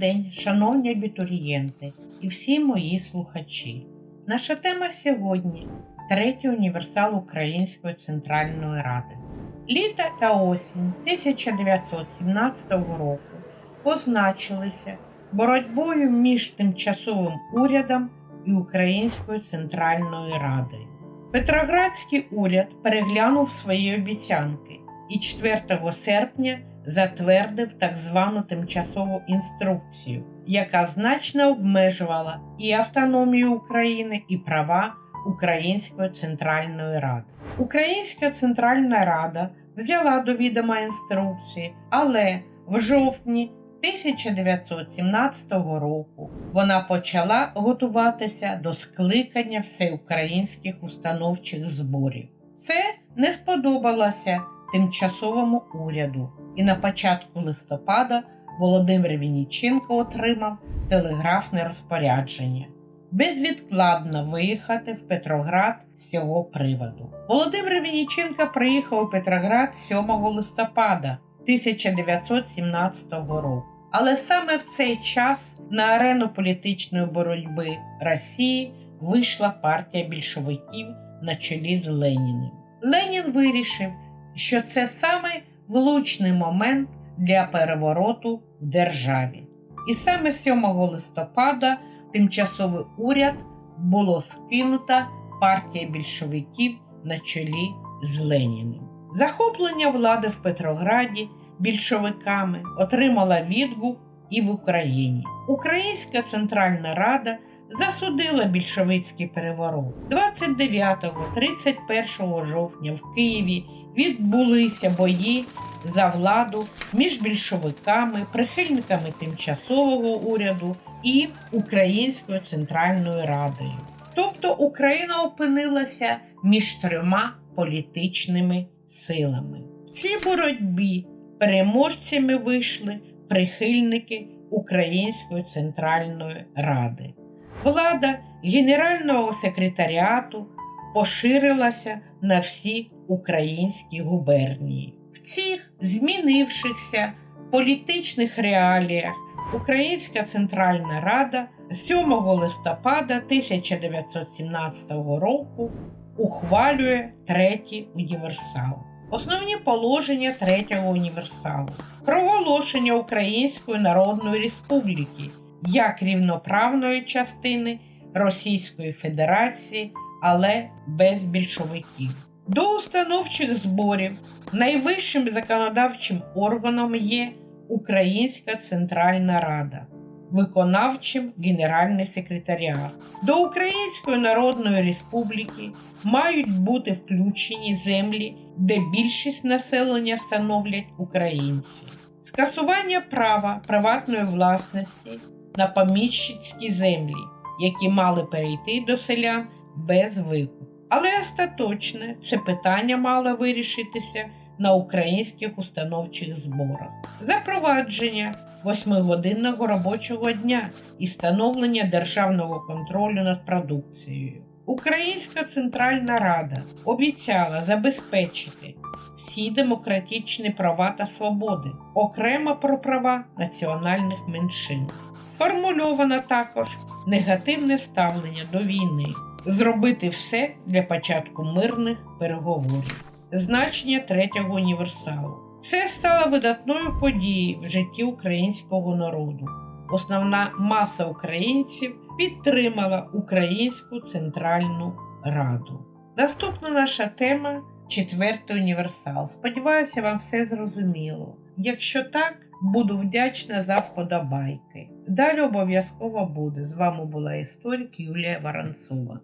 день, шановні абітурієнти і всі мої слухачі. Наша тема сьогодні третій універсал Української Центральної Ради. Літо та осінь 1917 року позначилися боротьбою між тимчасовим урядом і Українською Центральною Радою. Петроградський уряд переглянув свої обіцянки і 4 серпня затвердив так звану тимчасову інструкцію, яка значно обмежувала і автономію України, і права Української Центральної Ради. Українська Центральна Рада взяла до відома інструкції, але в жовтні 1917 року вона почала готуватися до скликання всеукраїнських установчих зборів. Це не сподобалося тимчасовому уряду, і на початку листопада Володимир Вінніченко отримав телеграфне розпорядження безвідкладно виїхати в Петроград з цього приводу. Володимир Вінніченко приїхав у Петроград 7 листопада 1917 року. Але саме в цей час на арену політичної боротьби Росії вийшла партія більшовиків на чолі з Леніним. Ленін вирішив, що це саме влучний момент для перевороту в державі. І саме 7 листопада тимчасовий уряд було скинута партія більшовиків на чолі з Леніним. Захоплення влади в Петрограді більшовиками отримала відгук і в Україні. Українська Центральна Рада засудила більшовицький переворот. 29-31 жовтня в Києві відбулися бої за владу між більшовиками, прихильниками тимчасового уряду і Українською Центральною Радою. Тобто Україна опинилася між трьома політичними силами. В цій боротьбі переможцями вийшли прихильники Української Центральної Ради. Влада Генерального секретаріату поширилася на всі українські губернії. В цих змінившихся політичних реаліях Українська Центральна Рада 7 листопада 1917 року ухвалює третій універсал. Основні положення третього універсалу проголошення Української Народної Республіки як рівноправної частини Російської Федерації, але без більшовиків. До установчих зборів найвищим законодавчим органом є Українська Центральна Рада, виконавчим Генеральний секретаріат. До Української Народної Республіки мають бути включені землі, де більшість населення становлять українці, скасування права приватної власності на поміщицькі землі, які мали перейти до селян без викупу. Але остаточне це питання мало вирішитися на українських установчих зборах, запровадження восьмигодинного робочого дня і встановлення державного контролю над продукцією. Українська Центральна Рада обіцяла забезпечити всі демократичні права та свободи, окремо про права національних меншин. Сформульовано також негативне ставлення до війни, зробити все для початку мирних переговорів значення третього універсалу. Це стало видатною подією в житті українського народу. Основна маса українців підтримала Українську Центральну Раду. Наступна наша тема четвертий універсал. Сподіваюся, вам все зрозуміло. Якщо так, буду вдячна за вподобайки. Далі обов'язково буде. З вами була історик Юлія Воронцова.